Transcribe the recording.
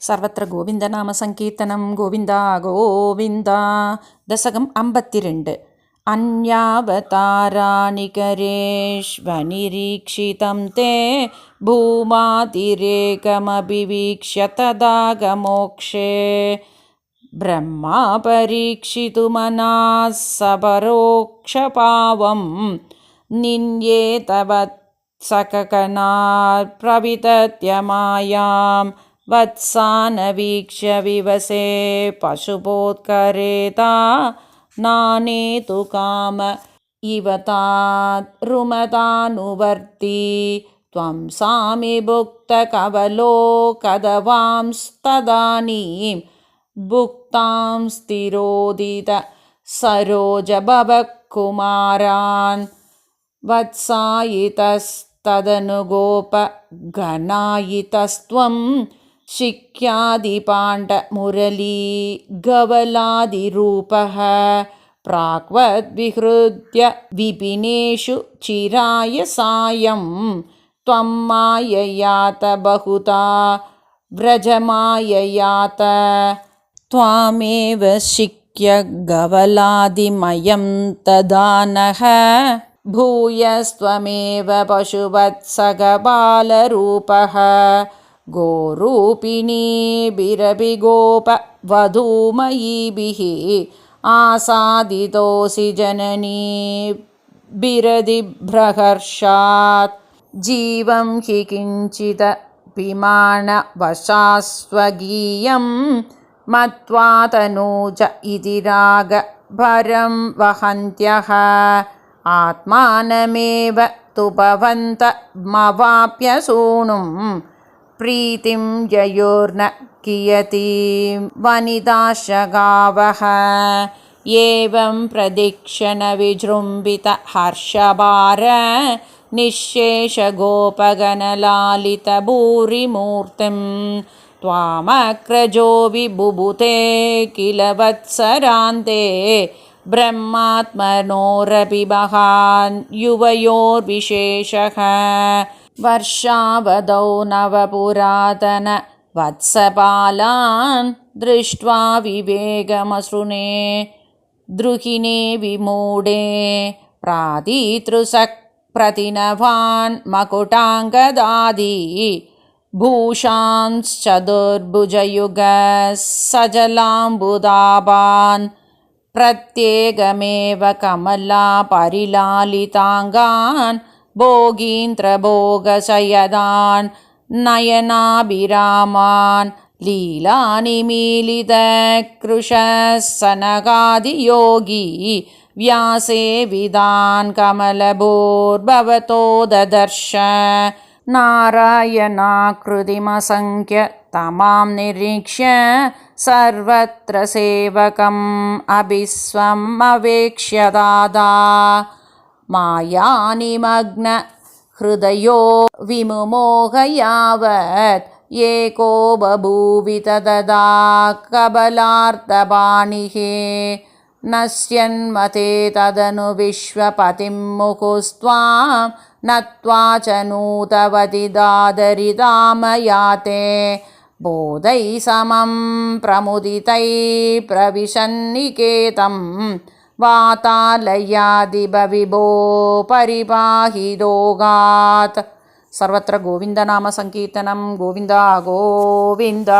सर्वत्र गोविन्दनामसङ्कीर्तनं गोविन्दा गोविन्दा। दशकम् अम्बत्तिरेण्ड्। अन्यावताराणिकरेष्वनिरीक्षितं ते भूमातिरेकमभिवीक्ष्य तदागमोक्षे ब्रह्मा परीक्षितुमना सपरोक्षपावं निन्येतवत्सकना प्रवितत्य मायाम् वत्सानवीक्ष्य विवसे पशुपोत्करेता नानेतु काम इव रुमतानुवर्ती त्वं सामि भुक्तकवलो कदवांस्तदानीं भुक्तां स्थिरोदित सरोजभवकुमारान्। वत्सायितस्तदनुगोपघनायितस्त्वं शिख्यादिपाण्डमुरली गवलादिरूपः प्राक्वद्विहृद्य विपिनेषु चिराय सायं त्वं माययात बहुता व्रजमाययात। त्वामेव शिक्य गवलादिमयं तदा नः भूयस्त्वमेव पशुवत्सगबालरूपः गोरूपिणीभिरपि गोपवधूमयीभिः आसादितोऽसि जननी बिरदिभ्रहर्षात्। जीवं हि किञ्चित् विमानवशास्वगीयं मत्वा तनूज इति रागभरं वहन्त्यः आत्मानमेव तुपवन्तमवाप्यसूनुं प्रीतिं ययोर्न कियतीं वनिताशगावः एवं प्रदीक्षणविजृम्भितहर्षभार निःशेषगोपगणलालितभूरिमूर्तिं त्वामक्रजो विबुभुते किल वत्सरान्ते ब्रह्मात्मनोरपि महान् युवयोर्विशेषः। वर्षावधौ नवपुरातनवत्सपालान् दृष्ट्वा विवेगमसृणे द्रुहिणे विमूढे प्रादितृसक् प्रतिनवान् मकुटाङ्गदादि भूषांश्चतुर्भुजयुगः सजलाम्बुदाबान् प्रत्येकमेव कमलापरिलालिताङ्गान् भोगीन्द्रभोगशयदान् नयनाभिरामान् लीलानिमीलितकृशसनगादियोगी व्यासे विदान् कमलभोर्भवतो ददर्श। नारायणाकृतिमसङ्ख्य तमां निरीक्ष्य सर्वत्र सेवकम् अभिस्वम् अवेक्ष्य दादा मायानिमग्नहृदयो विमुमोहयावत् एको बभूवि तदा कबलार्दपाणिः नश्यन्मते तदनु विश्वपतिं मुकुस्त्वां नत्वा च नूतवति दादरिदामयाते बोधैः समं प्रमुदितैः प्रविशन्निकेतं वातालयादिभविभो परिपाहि रोगात् सर्वत्र गोविन्दनामसङ्कीर्तनं गोविन्द गोविन्द